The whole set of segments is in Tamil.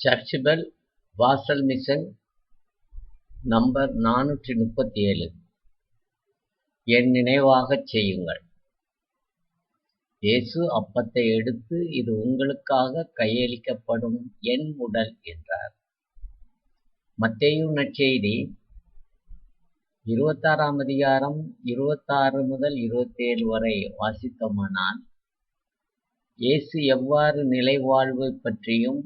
சர்ச்சிபல் வாசல் மிஷன் நம்பர் நானூற்றி முப்பத்தி ஏழு என் நினைவாகச் செய்யுங்கள். இயேசு அப்பத்தை எடுத்து இது உங்களுக்காக கையளிக்கப்படும் என் உடல் என்றார். மத்தேயு நற்செய்தி இருபத்தாறாம் அதிகாரம் இருபத்தாறு முதல் இருபத்தேழு வரை வாசித்தோமானால் இயேசு எவ்வாறு நிலை வாழ்வை பற்றியும்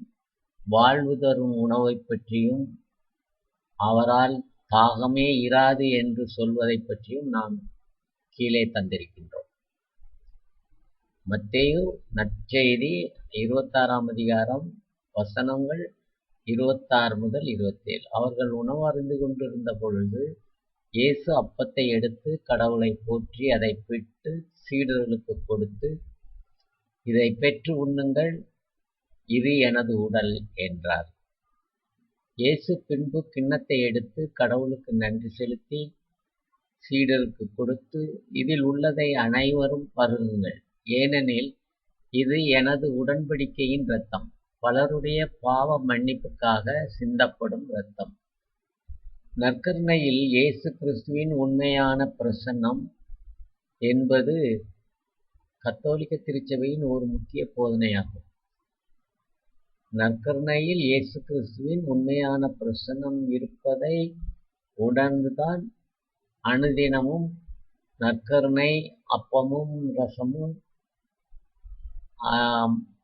வாழ்வு தரும் உணவைப் பற்றியும் அவரால் தாகமே இராது என்று சொல்வதை பற்றியும் நாம் கீழே தந்திருக்கின்றோம். மத்தேயு நற்செய்தி இருபத்தாறாம் அதிகாரம் வசனங்கள் இருபத்தாறு முதல் இருபத்தேழு. அவர்கள் உணவு அறிந்து கொண்டிருந்த பொழுது இயேசு அப்பத்தை எடுத்து கடவுளை போற்றி அதை பிட்டு சீடர்களுக்கு கொடுத்து இதை பெற்று உண்ணுங்கள் இது எனது உடல் என்றார். இயேசு பின்பு கிண்ணத்தை எடுத்து கடவுளுக்கு நன்றி செலுத்தி சீடருக்கு கொடுத்து இதில் உள்ளதை அனைவரும் பருகுங்கள் ஏனெனில் இது எனது உடன்படிக்கையின் இரத்தம். பலருடைய பாவ மன்னிப்புக்காக சிந்தப்படும் இரத்தம். நற்கருணையில் இயேசு கிறிஸ்துவின் உண்மையான பிரசன்னம் என்பது கத்தோலிக்க திருச்சபையின் ஒரு முக்கிய போதனையாகும். நற்கருணையில் இயேசு கிறிஸ்துவின் உண்மையான பிரசன்னம் இருப்பதை உணர்ந்துதான் அனுதினமும் நற்கருணை அப்பமும் ரசமும்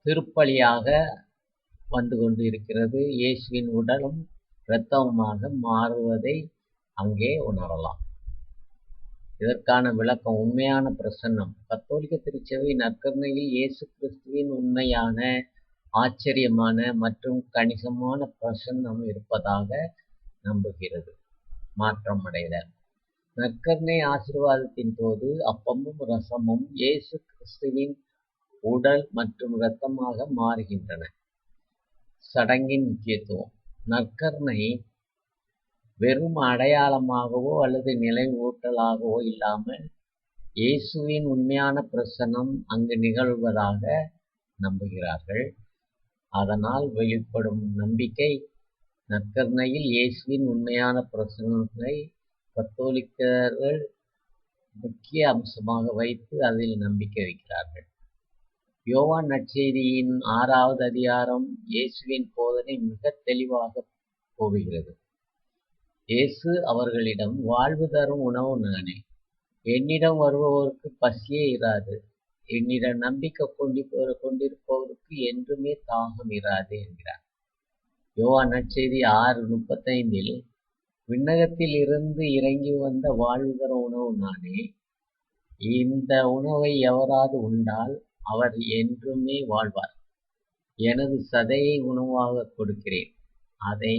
திருப்பலியாக வந்து கொண்டு இருக்கிறது இயேசுவின் உடலும் இரத்தமுமாக மாறுவதை அங்கே உணரலாம். இதற்கான விளக்கம் உண்மையான பிரசன்னம். கத்தோலிக்க திருச்சபை நற்கருணையில் இயேசு கிறிஸ்துவின் உண்மையான ஆச்சரியமான மற்றும் கணிசமான பிரசன்னம் இருப்பதாக நம்புகிறது. மாற்றம் அடைதல் நற்கருணை ஆசிர்வாதத்தின் போது அப்பமும் ரசமும் இயேசு கிறிஸ்துவின் உடல் மற்றும் இரத்தமாக மாறுகின்றன. சடங்கின் முக்கியத்துவம். நற்கருணை வெறும் அடையாளமாகவோ அல்லது நினைவூட்டலாகவோ இல்லாமல் இயேசுவின் உண்மையான பிரசனம் அங்கு நிகழ்வதாக நம்புகிறார்கள். அதனால் வெளிப்படும் நம்பிக்கை நற்கருணையில் இயேசுவின் உண்மையான பிரசனத்தை கத்தோலிக்கர்கள் முக்கிய அம்சமாக வைத்து அதில் நம்பிக்கை வைக்கிறார்கள். யோவான் நற்செய்தியின் ஆறாவது அதிகாரம் இயேசுவின் போதனை மிக தெளிவாக போகிறது இயேசு அவர்களிடம் வாழ்வு தரும் உணவு நானே. என்னிடம் வருபவருக்கு பசியே இராது. என்னிடம் நம்பிக்கை கொண்டு கொண்டிருப்பவருக்கு என்றுமே தாகம் இராது என்கிறார். யோவா நற்செய்தி ஆறு முப்பத்தைந்தில் விண்ணகத்தில் இருந்து இறங்கி வந்த வாழ்கிற உணவு நானே இந்த உணவை எவராது உண்டால் அவர் என்றுமே வாழ்வார். எனது சதையை உணவாக கொடுக்கிறேன். அதை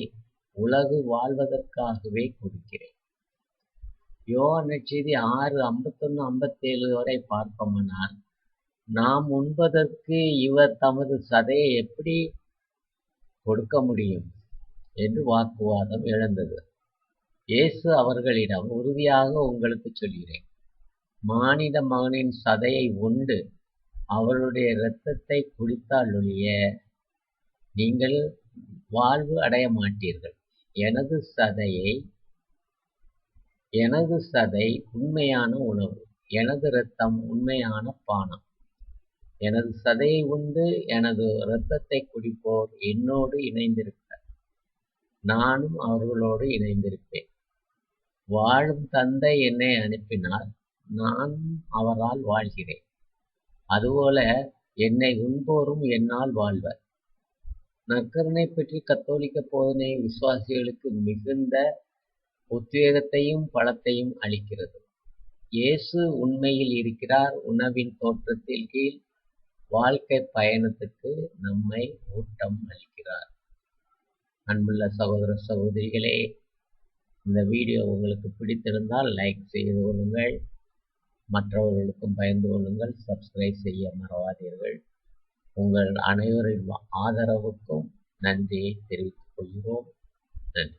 உலகு வாழ்வதற்காகவே கொடுக்கிறேன். யோகா நற்செய்தி ஆறு ஐம்பத்தொன்று ஐம்பத்தேழு வரை பார்ப்போமானால் நாம் உண்பதற்கு இவர் தமது சதையை எப்படி கொடுக்க முடியும்? என்று வாக்குவாதம் எழுந்தது. இயேசு அவர்களிடம் உறுதியாக உங்களுக்கு சொல்கிறேன். மானிட மகனின் சதையை உண்டு. அவருடைய இரத்தத்தை குடித்தால் ஒழிய நீங்கள் வாழ்வு அடைய மாட்டீர்கள். எனது சதையை எனது சதை உண்மையான உணவு எனது இரத்தம் உண்மையான பானம். எனது சதையை உண்டு எனது இரத்தத்தை குடிப்போர் என்னோடு இணைந்திருப்பர் நானும் அவர்களோடு இணைந்திருப்பேன். வாழும் தந்தை என்னை அனுப்பினால் நான் அவரால் வாழ்கிறேன். அதுபோல என்னை உண்போரும் என்னால் வாழ்வர். நற்கருணை பற்றி கத்தோலிக்க போதனை விசுவாசிகளுக்கு மிகுந்த உத்வேகத்தையும் பலத்தையும் அளிக்கிறது. இயேசு உண்மையில் இருக்கிறார் உணவின் தோற்றத்தில் கீழ் வாழ்க்கை பயணத்துக்கு நம்மை ஊட்டம் அளிக்கிறார். அன்புள்ள சகோதர சகோதரிகளே இந்த வீடியோ உங்களுக்கு பிடித்திருந்தால் லைக் செய்து கொள்ளுங்கள். மற்றவர்களுக்கும் பயந்து கொள்ளுங்கள். சப்ஸ்கிரைப் செய்ய மறவாதீர்கள். உங்கள் அனைவரின் ஆதரவுக்கும் நன்றியை தெரிவித்துக் கொள்கிறோம். நன்றி.